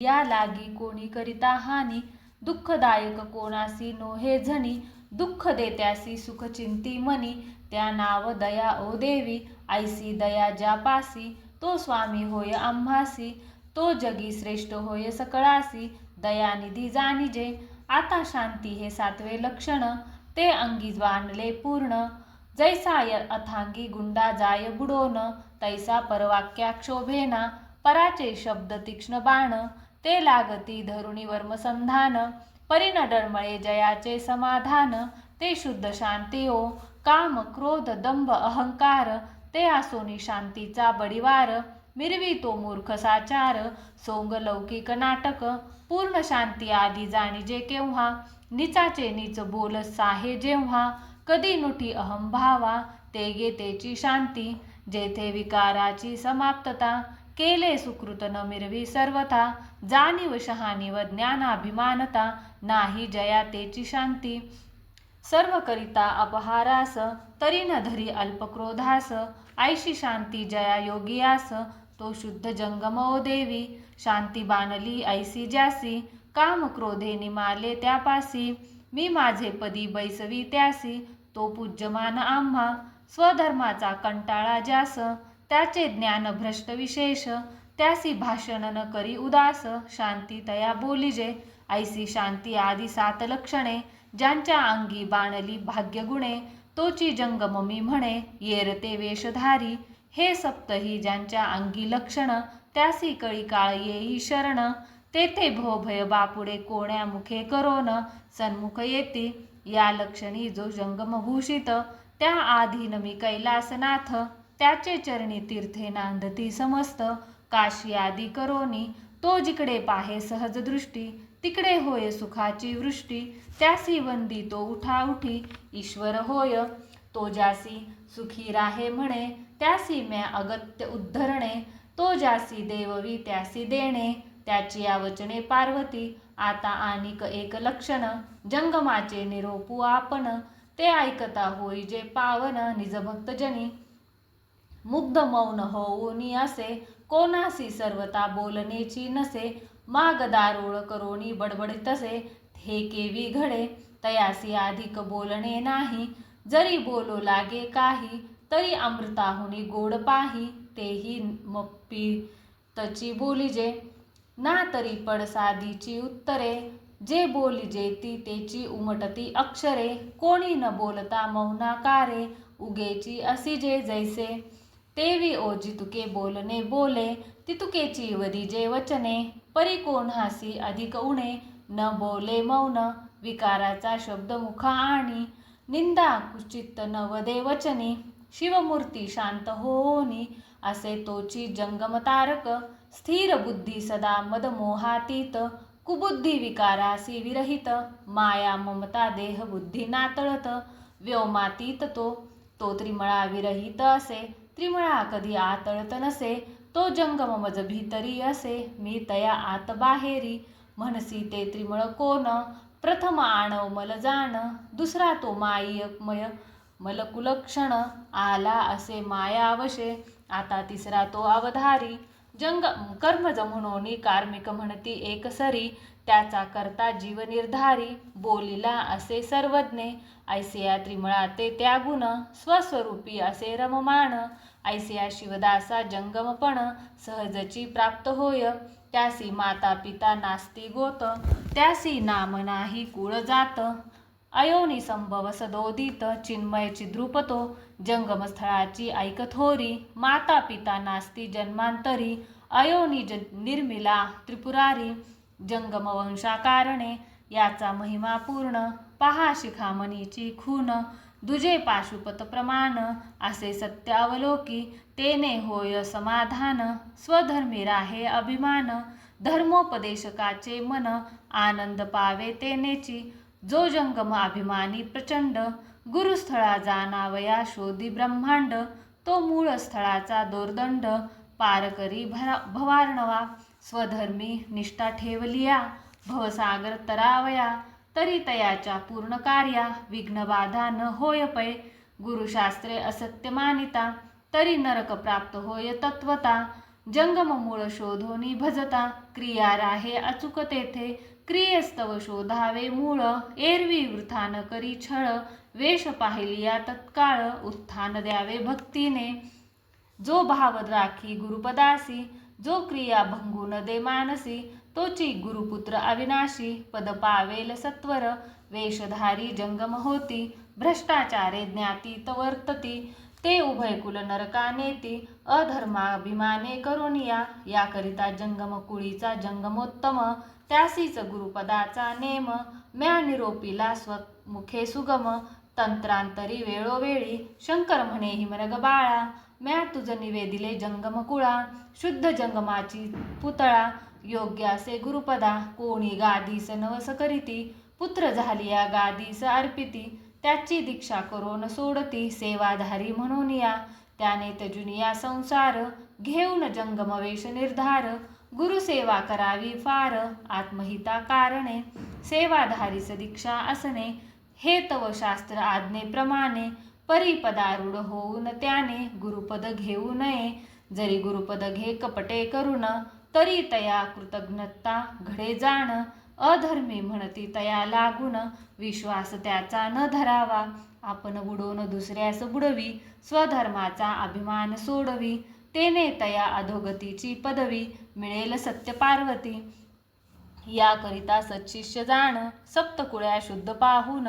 या लागी कोणी करिता हानी दुःखदायक कोणासी नोहे झणी दुःख देत्यासी सुखचिंती मनी त्या नाव दया ओ देवी ऐसी दया जापासी तो स्वामी होय आम्हासी तो जगी श्रेष्ठ होय सकळासी दयानिधी जाणीजे आता शांती हे सातवे लक्षण ते अंगी जाणले पूर्ण जैसा य अथांगी गुंडा जाय बुडोन तैसा परवाक्या क्षोभेना पराचे शब्द तीक्ष्ण बाण ते लागती धरुणी वर्मसंधान परिनडळमळे जयाचे समाधान ते शुद्ध शांती ओ काम क्रोध दंभ अहंकार ते आसोनी शांतीचा बडिवार मिरवी तो मूर्ख साचार सोंग लौकिक नाटक पूर्ण शांती आधी जाणीजे केव्हा निचाचे नीच बोल साहे जेव्हा कधी नुठी अहंभावा ते गेतेची शांती जेथे विकाराची समाप्तता केले सुकृत न मिरवी सर्वथा जाणीव शहाणी व ज्ञानाभिमानता नाही जया तेची शांती. सर्व करिता अपहारास तरी न धरी अल्पक्रोधास ऐशी शांती जया योगियास तो शुद्ध जंगमो देवी. शांती बाणली ऐसी ज्यासी काम क्रोधे निमाले त्यापासी. मी माझे पदी बैसवी त्यासी तो पूज्यमान आम्हा. स्वधर्माचा कंटाळा ज्यास त्याचे ज्ञान भ्रष्ट विशेष. त्यासी भाषण न करी उदास. शांती तया बोलिजे ऐसी शांती आदी सात लक्षणे. ज्यांच्या अंगी बाणली भाग्यगुणे. तोची जंगम मी म्हणे येरते वेशधारी हे सप्तही ज्यांच्या अंगी लक्षण. त्यासी कळी काळ येई शरण. तेथे भोभय बापुडे कोण्या मुखे करोन. सन्मुख येती. या लक्षणी जो जंगम भूषित. त्या आधीन मी कैलासनाथ. त्याचे चरणी तीर्थे नांदती समस्त. काशी आदी करोनी तो जिकडे पाहे सहज दृष्टी तिकडे होय सुखाची वृष्टी. त्यासी वंदी तो उठा उठी ईश्वर होय तो जासी सुखी राहे म्हणे त्यासी म्या अगत्य उद्धरणे. तो जासी देववी त्यासी देणे त्याची या वचने पार्वती. आता आणिक एक लक्षण जंगमाचे निरोपू आपण ते ऐकता होई जे पावन निजभक्तजनी मुग्ध मौन होऊनी असे. कोणासी सर्वता बोलण्याची नसे. माग करोणी करोनी बडबडितसे हे केवी घडे तयासी अधिक बोलणे नाही. जरी बोलो लागे काही. तरी अमृताहुनी गोड पाही. तेही मप्पी तची बोलिजे. ना तरी पडसादीची उत्तरे. जे बोलिजे ती तेची उमटती अक्षरे. कोणी न बोलता मौनाकारे. उगेची असिजे जैसे. तेवी ओजी तुके बोलणे बोले तितुकेची वदिजे वचने परी कोण्हासी अधिक उणे न बोले मौन विकाराचा शब्द मुखा आणि निंदा कुचित्त न वदे वचनी शिवमूर्ती शांत होनी असे तोची जंगम तारक स्थिर बुद्धी सदा मदमोहातीत कुबुद्धी विकारासी विरहित माया ममता देह बुद्धी नातळत व्योमातीत तो तो त्रिमळा विरहित असे त्रिमळा कधी आतळत नसे तो जंगम मज भीतरी असे. मी तया आत बाहेरी म्हणसी ते त्रिमळ कोण? प्रथम आणव मल जाण दुसरा तो मायमय मलकुलक्षण आला असे मायावशे आता तिसरा तो अवधारी. जंग कर्मज म्हणून कार्मिक म्हणती एकसरी त्याचा करता जीवनिर्धारी बोलिला असे सर्वज्ञे ऐसिया त्रिमळा ते त्यागुण स्वस्वरूपी असे रममाण ऐसिया शिवदासा जंगमपण सहजची प्राप्त होय त्यासी माता पिता नास्ती गोत त्यासी नाम नाही कुळ जात अयोनी संभव सदोदित चिन्मय चिद्रुपतो जंगमस्थळाची ऐकथोरी माता पिता नास्ती जन्मांतरी अयोनी ज निर्मिला त्रिपुरारी जंगमवंशाकारणे याचा महिमा पूर्ण पहा शिखामणीची खून दुजे पाशुपत प्रमाण असे सत्य अवलोकी तेने होय समाधान स्वधर्मी राहे अभिमान धर्मोपदेशकाचे मन आनंद पावे तेनेची जो जंगम अभिमानी प्रचंड गुरुस्थळा जाणावया शोधी ब्रह्मांड तो मूळ स्थळाचा दोर्दंड पार करी भरा भवार्णवा. स्वधर्मी निष्ठा ठेवलिया भवसागर तरावया. तरी तयाच्या पूर्ण कार्या विघ्नबाधा न होय पै. गुरुशास्त्रे असत्य मानिता तरी नरक प्राप्त होय तत्वता. जंगम मूळ शोधोनी भजता क्रिया राहे अचूक तेथे. क्रियस्तव शोधावे मूळ एरवी वृथा न करी छळ वेश पाहिलिया तत्काळ उत्थान द्यावे भक्तीने. जो भाव राखी गुरुपदासी जो क्रिया भंगून दे मानसी तोची गुरुपुत्र अविनाशी पद पावेल सत्वर वेशधारी जंगम होती भ्रष्टाचारे ज्ञातीत वर्तती ते उभयकुल नरका नेती अधर्माभिमाने करुनिया याकरिता जंगम कुळीचा जंगमोत्तम त्यासीच गुरुपदाचा नेम म्या निरोपिला स्वमुखे सुगम तंत्रांतरी वेळोवेळी शंकर म्हणे हिमरग बाळा म्या तुझ निवेदिले जंगम कुळा शुद्ध जंगमाची पुतळा योग्य असे गुरुपदा कोणी गादीस नवस करीती पुत्र झाली या गादीस अर्पिती त्याची दीक्षा करून सोडती सेवाधारी म्हणून या त्याने तजुनिया संसार घेऊन जंगम वेश निर्धार गुरुसेवा करावी फार आत्महिता कारणे. सेवाधारीस दीक्षा असणे हे तव शास्त्र आज्ञेप्रमाणे. परिपदारूढ होऊन त्याने गुरुपद घेऊ नये. जरी गुरुपद घे कपटे करून तरी तया कृतज्ञता घडे जाण. अधर्मी म्हणती तया लागून विश्वास त्याचा न धरावा. आपण बुडवून दुसऱ्यास बुडवी स्वधर्माचा अभिमान सोडवी. तेने तया अधोगतीची पदवी मिळेल सत्य पार्वती याकरिता सत्शिष्य जाण सप्तकुळ्या शुद्ध पाहून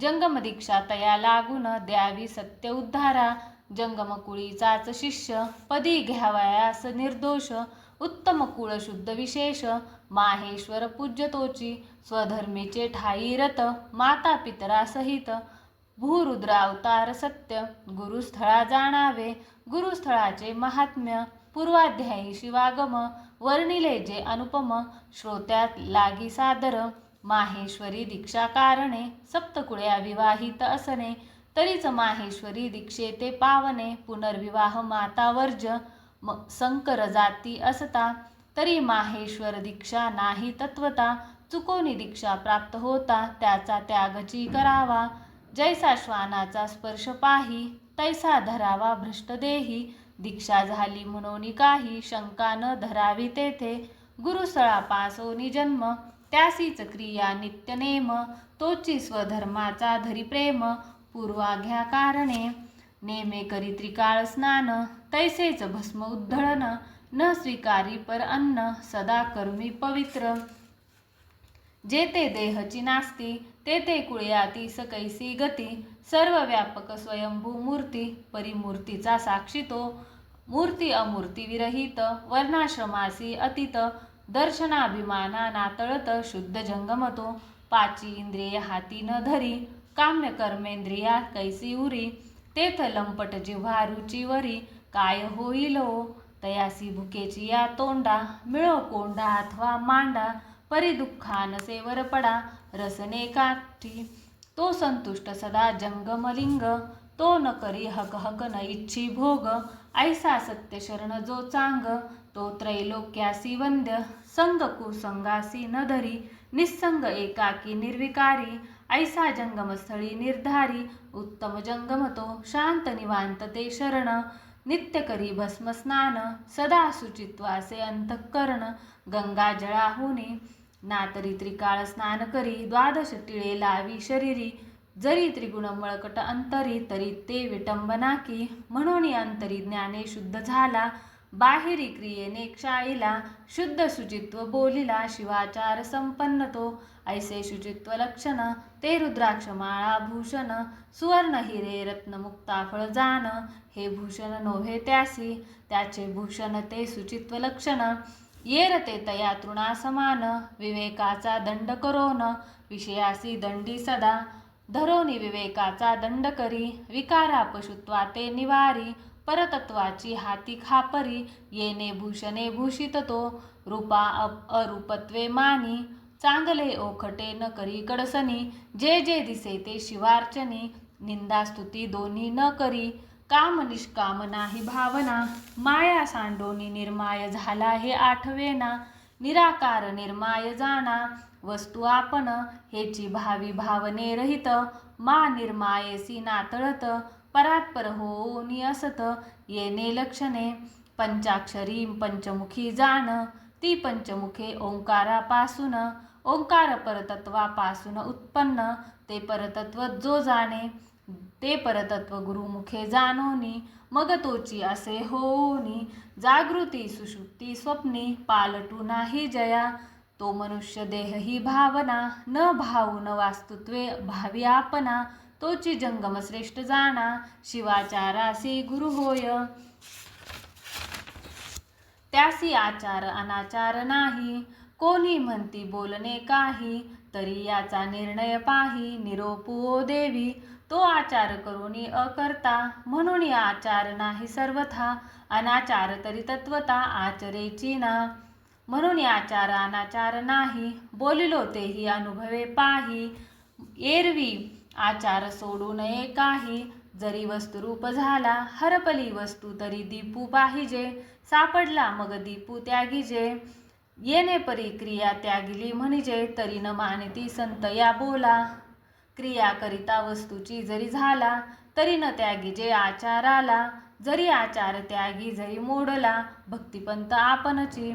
जंगम दीक्षा तया लागून द्यावी सत्य उद्धारा. जंगम कुळीचाच शिष्य पदी घ्यावयास निर्दोष. उत्तम कुळ शुद्ध विशेष माहेश्वर पूज्यतोची स्वधर्मीचे ठाई रत माता पितरा सहित. भूरुद्रावतार सत्य गुरुस्थळा जाणावे. गुरुस्थळाचे महात्म्य पूर्वाध्यायी शिवागम वर्णिले जे अनुपम श्रोत्यात लागी सादर. माहेश्वरी दीक्षा कारणे सप्तकुळ्या विवाहित असणे. तरीच माहेश्वरी दीक्षेते पावने पुनर्विवाह माता वर्ज. म संकर जाती असता तरी माहेश्वर दीक्षा नाही तत्वता. चुकोनी दीक्षा प्राप्त होता त्याचा त्यागची करावा. जैसा श्वानाचा स्पर्श पाही तैसा धरावा भ्रष्ट देही. दीक्षा झाली म्हणून काही शंका न धरावी तेथे. गुरुसळा पासोनी जन्म त्यासीच क्रिया नित्यनेम तोची स्वधर्माचा धरी प्रेम पूर्वाघ्या कारणे. नेमे करी त्रिकाळ स्नान तैसेच भस्म उद्धळन. न स्वीकारी पर अन्न सदा कर्मी पवित्र. जेते देहची नास्ती तेथे कुळयाती सकैसी गती सर्व व्यापक स्वयंभू मूर्ती परिमूर्तीचा साक्षी तो. मूर्ती अमूर्ती विरहित वर्णाश्रमासी अतीत दर्शनाभिमाना नातळत शुद्ध जंगमतो. पाची इंद्रिय हाती न धरी काम्य कर्मेंद्रिया कैसी उरी. तेथ लंपट जिव्हा रुचीवरी काय होईल तयासी भुकेची या तोंडा मिळो कोंडा अथवा मांडा. परी दुःखानसे पडा रसने काठी. तो संतुष्ट सदा जंगमलिंग तो न करी हक हक न इच्छी भोग. ऐसा सत्य शरण जो चांग तो त्रैलोक्यासी वंद्य. संग कुसंगासी न धरी निस्संग एकाकी निर्विकारी. ऐसा जंगमस्थळी निर्धारी उत्तम जंगम तो शांत निवांत ते शरण. नित्य करी भस्म स्नान सदा शुचित्वासे अंतःकरण. गंगा ना नातरी त्रिकाळ स्नान करी द्वादश टिळे लावी शरीरी. जरी त्रिगुण मळकट अंतरी तरी ते विटंबना की. म्हणून अंतरी ज्ञाने शुद्ध झाला. बाहेरी क्रियेने क्षाळीला. शुद्ध शुचित्व बोलिला. शिवाचार संपन्न तो. ऐसे शुचित्व लक्षण. ते रुद्राक्ष माळा भूषण. सुवर्ण हिरे रत्न मुक्ताफळ जाण. हे भूषण नोहे त्यासी. त्याचे भूषण ते शुचित्व लक्षण. येरते तया तृणा समान विवेकाचा दंड करोन विषयासी दंडी सदा. धरोनी विवेकाचा दंड करी विकारा पशुत्वा ते निवारी परतत्वाची हाती खापरी येने भूषणे भूषित तो रूपा अप अरूपत्वे मानी. चांगले ओखटे न करी कडसनी जे जे दिसे ते शिवार्चनी निंदा स्तुती दोन्ही न करी. काम निष्काम नाही भावना माया सांडोनी निर्माय झाला हे आठवेना निराकार निर्माय जाणा वस्तू आपण हेची भावी भावने रहित मा निर्मायसी नातळत परात्पर होऊनी असत येणे लक्षणे पंचाक्षरी पंचमुखी जाण ती पंचमुखे ओंकारापासून ओंकार परतत्वापासून उत्पन्न ते परतत्व जो जाणे ते परतत्व गुरुमुखे जाणोनी मग तोची असे होऊनी. जागृती सुषुप्ती स्वप्नी पालटू नाही जया. तो मनुष्य देह ही भावना न भावून वास्तुत्वे भावी आपना. तोची जंगम श्रेष्ठ जाणा शिवाचारासी गुरु होय. त्यासी आचार अनाचार नाही. कोणी म्हणती बोलणे काही तरी याचा निर्णय पाही निरोपो देवी. तो आचार करुणी अकर्ता म्हणून आचार नाही सर्वथा. अनाचार तरी तत्वता आचरेची ना. म्हणून आचार अनाचार नाही बोलिलो तेही अनुभवे पाही. एरवी आचार सोडू नये काही जरी वस्तुरूप झाला हरपली वस्तू तरी दीपू पाहिजे. सापडला मग दीपू त्यागीजे. येणे परिक्रिया त्यागिली म्हणजे तरी न मानिती संत या बोला. क्रिया करिता वस्तूची जरी झाला तरी न त्यागिजे आचाराला. जरी आचार त्यागी जरी मोडला भक्तिपंत आपणची.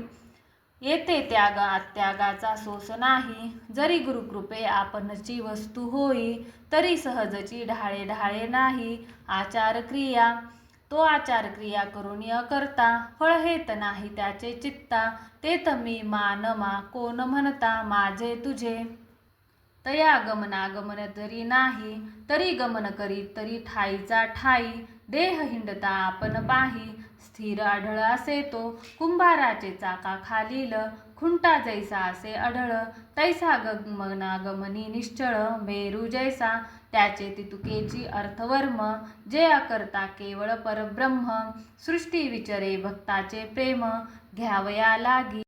येते त्याग त्यागाचा सोस नाही. जरी गुरुकृपे आपणची वस्तू होई तरी सहजची ढाळे ढाळे नाही. आचार क्रिया तो आचार क्रिया करून करता फळ हेत नाही त्याचे चित्ता ते तमी मानमा कोण म्हणता माझे तुझे. तया गमनागमन जरी नाही तरी गमन करी तरी ठाईचा ठाई देह हिंडता आपण पाही स्थिर आढळ असे तो कुंभाराचे चाका खालील खुंटा जैसा असे आढळ तैसा गमनागमनी निश्चळ मेरू जैसा त्याचे तितुकेची अर्थवर्म जे अकर्ता केवळ परब्रह्म सृष्टी विचरे भक्ताचे प्रेम घ्यावया लागी